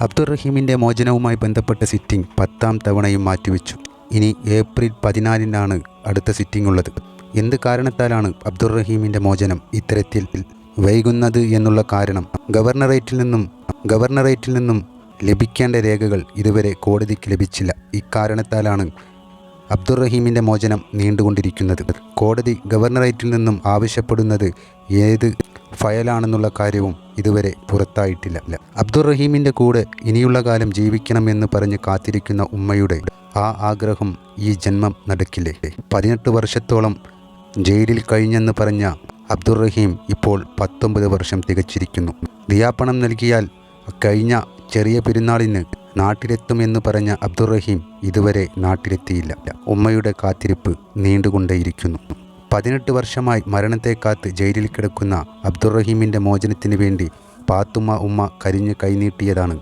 അബ്ദുറഹീമിന്റെ മോചനവുമായി ബന്ധപ്പെട്ട സിറ്റിംഗ് പത്താം തവണയും മാറ്റിവെച്ചു. ഇനി ഏപ്രിൽ പതിനാലിനാണ് അടുത്ത സിറ്റിംഗ് ഉള്ളത് എന്ത് കാരണത്താലാണ് അബ്ദുറഹീമിന്റെ മോചനം ഇത്തരത്തിൽ വൈകുന്നത് എന്നുള്ള കാരണം? ഗവർണറേറ്റിൽ നിന്നും ഗവർണറേറ്റിൽ നിന്നും ലഭിക്കേണ്ട രേഖകൾ ഇതുവരെ കോടതിക്ക് ലഭിച്ചില്ല. ഇക്കാരണത്താലാണ് അബ്ദുറഹീമിന്റെ മോചനം നീണ്ടുകൊണ്ടിരിക്കുന്നത്. കോടതി ഗവർണറേറ്റിൽ നിന്നും ആവശ്യപ്പെടുന്നത് ഏത് ഫയലാണെന്നുള്ള കാര്യവും ഇതുവരെ പുറത്തായിട്ടില്ല. അബ്ദുറഹീമിന്റെ കൂടെ ഇനിയുള്ള കാലം ജീവിക്കണമെന്ന് പറഞ്ഞ് കാത്തിരിക്കുന്ന ഉമ്മയുടെ ആ ആഗ്രഹം ഈ ജന്മം നടക്കില്ലേ? പതിനെട്ട് വർഷത്തോളം ജയിലിൽ കഴിഞ്ഞെന്ന് പറഞ്ഞ അബ്ദുറഹീം ഇപ്പോൾ പത്തൊമ്പത് വർഷം തികച്ചിരിക്കുന്നു. ദിയാപ്പണം നൽകിയാൽ കഴിഞ്ഞ ചെറിയ പെരുന്നാളിന് നാട്ടിലെത്തുമെന്ന് പറഞ്ഞ അബ്ദുറഹീം ഇതുവരെ നാട്ടിലെത്തിയില്ല. ഉമ്മയുടെ കാത്തിരിപ്പ് നീണ്ടുകൊണ്ടേയിരിക്കുന്നു. പതിനെട്ട് വർഷമായി മരണത്തെ കാത്ത് ജയിലിൽ കിടക്കുന്ന അബ്ദുറഹീമിന്റെ മോചനത്തിന് വേണ്ടി പാത്തുമ്മ ഉമ്മ കരിഞ്ഞ് കൈനീട്ടിയതാണ്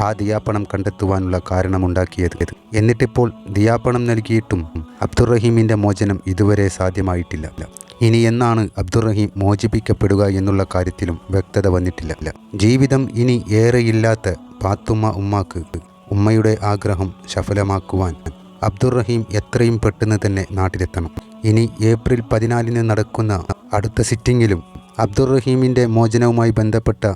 ആ ദിയാപ്പണം കണ്ടെത്തുവാനുള്ള കാരണമുണ്ടാക്കിയത് എന്നിട്ടിപ്പോൾ ദിയാപ്പണം നൽകിയിട്ടും അബ്ദുറഹീമിന്റെ മോചനം ഇതുവരെ സാധ്യമായിട്ടില്ല. ഇനി എന്നാണ് അബ്ദുറഹീം മോചിപ്പിക്കപ്പെടുക എന്നുള്ള കാര്യത്തിലും വ്യക്തത വന്നിട്ടില്ല. ജീവിതം ഇനി ഏറെയില്ലാത്ത പാത്തുമ്മ ഉമ്മാക്ക് ഉമ്മയുടെ ആഗ്രഹം സഫലമാക്കുവാൻ അബ്ദുറഹീം എത്രയും പെട്ടെന്ന് തന്നെ നാട്ടിലെത്തണം. ഇനി ഏപ്രിൽ പതിനാലിന് നടക്കുന്ന അടുത്ത സിറ്റിംഗിലും അബ്ദുറഹീമിന്റെ മോചനവുമായി ബന്ധപ്പെട്ട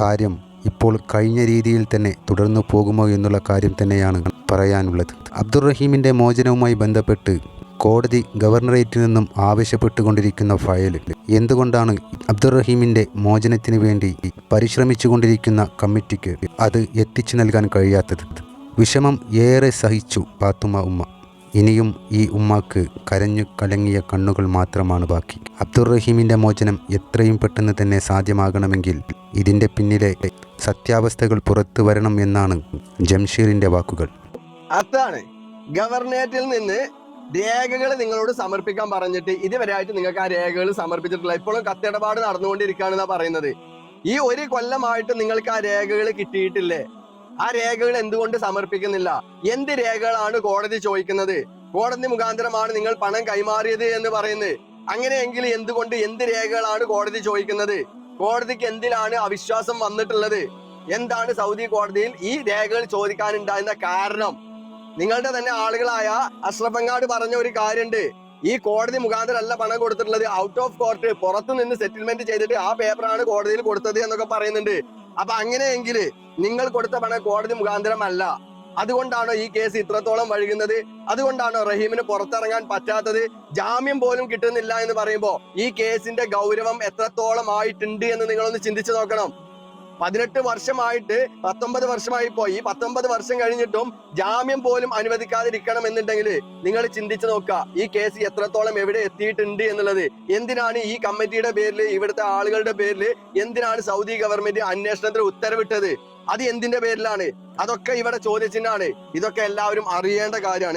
കാര്യം ഇപ്പോൾ കഴിഞ്ഞ രീതിയിൽ തന്നെ തുടർന്നു പോകുമോ എന്നുള്ള കാര്യം തന്നെയാണ് പറയാനുള്ളത്. അബ്ദുറഹീമിന്റെ മോചനവുമായി ബന്ധപ്പെട്ട് കോടതി ഗവർണറേറ്റിൽ നിന്നും ആവശ്യപ്പെട്ടുകൊണ്ടിരിക്കുന്ന ഫയൽ. എന്തുകൊണ്ടാണ് അബ്ദുറഹീമിന്റെ മോചനത്തിന് വേണ്ടി പരിശ്രമിച്ചുകൊണ്ടിരിക്കുന്ന കമ്മിറ്റിക്ക് അത് എത്തിച്ചു നൽകാൻ കഴിയാത്തത്? വിഷമം ഏറെ സഹിച്ചു പാത്തുമ്മ ഉമ്മ. ഇനിയും ഈ ഉമ്മാക്ക് കരഞ്ഞു കലങ്ങിയ കണ്ണുകൾ മാത്രമാണ് ബാക്കി. അബ്ദുറഹീമിന്റെ മോചനം എത്രയും പെട്ടെന്ന് തന്നെ സാധ്യമാകണമെങ്കിൽ ഇതിന്റെ പിന്നിലെ സത്യാവസ്ഥകൾ പുറത്തു വരണം എന്നാണ് ജംഷീറിന്റെ വാക്കുകൾ. അതാണ്. ഗവർണേറ്റിൽ നിന്ന് രേഖകൾ നിങ്ങളോട് സമർപ്പിക്കാൻ പറഞ്ഞിട്ട് ഇതുവരെയായിട്ട് നിങ്ങൾക്ക് ആ രേഖകൾ സമർപ്പിച്ചിട്ടില്ല. ഇപ്പോഴും കത്തിടപാട് നടന്നുകൊണ്ടിരിക്കുകയാണെന്നാണ് പറയുന്നത്. ഈ ഒരു കൊല്ലമായിട്ട് നിങ്ങൾക്ക് ആ രേഖകൾ കിട്ടിയിട്ടില്ലേ? ആ രേഖകൾ എന്തുകൊണ്ട് സമർപ്പിക്കുന്നില്ല? എന്ത് രേഖകളാണ് കോടതി ചോദിക്കുന്നത്? കോടതി മുഖാന്തരമാണ് നിങ്ങൾ പണം കൈമാറിയത് എന്ന് പറയുന്നത്. അങ്ങനെയെങ്കിൽ എന്തുകൊണ്ട് എന്ത് രേഖകളാണ് കോടതി ചോദിക്കുന്നത്? കോടതിക്ക് എന്തിനാണ് അവിശ്വാസം വന്നിട്ടുള്ളത്? എന്താണ് സൗദി കോടതിയിൽ ഈ രേഖകൾ ചോദിക്കാനുണ്ടായിരുന്ന കാരണം? നിങ്ങളുടെ തന്നെ ആളുകളായ അഷ്റഫങ്ങാട് പറഞ്ഞ ഒരു കാര്യമുണ്ട്. ഈ കോടതി മുഖാന്തരമല്ല പണം കൊടുത്തിട്ടുള്ളത്. ഔട്ട് ഓഫ് കോർട്ട് പുറത്തു നിന്ന് സെറ്റിൽമെന്റ് ചെയ്തിട്ട് ആ പേപ്പറാണ് കോടതിയിൽ കൊടുത്തത് എന്നൊക്കെ പറയുന്നുണ്ട്. അപ്പൊ അങ്ങനെയെങ്കിൽ നിങ്ങൾ കൊടുത്ത പണം കോടതി മുഖാന്തരമല്ല. അതുകൊണ്ടാണോ ഈ കേസ് ഇത്രത്തോളം വഴുകുന്നത്? അതുകൊണ്ടാണോ റഹീമിന് പുറത്തിറങ്ങാൻ പറ്റാത്തത്? ജാമ്യം പോലും കിട്ടുന്നില്ല എന്ന് പറയുമ്പോ ഈ കേസിന്റെ ഗൗരവം എത്രത്തോളം ആയിട്ടുണ്ട് എന്ന് നിങ്ങളൊന്ന് ചിന്തിച്ചു നോക്കണം. പതിനെട്ട് വർഷമായിട്ട് പത്തൊമ്പത് വർഷമായി പോയി. പത്തൊമ്പത് വർഷം കഴിഞ്ഞിട്ടും ജാമ്യം പോലും അനുവദിക്കാതിരിക്കണം എന്നുണ്ടെങ്കിൽ നിങ്ങൾ ചിന്തിച്ചു നോക്കുക ഈ കേസ് എത്രത്തോളം എവിടെ എത്തിയിട്ടുണ്ട് എന്നുള്ളത്. എന്തിനാണ് ഈ കമ്മിറ്റിയുടെ പേരിൽ ഇവിടുത്തെ ആളുകളുടെ പേരിൽ എന്തിനാണ് സൗദി ഗവൺമെന്റ് അന്വേഷണത്തിന് ഉത്തരവിട്ടത്? അത് എന്തിന്റെ പേരിലാണ്? അതൊക്കെ ഇവിടെ ചോദിച്ചിട്ടാണ് ഇതൊക്കെ എല്ലാവരും അറിയേണ്ട കാര്യമാണ്.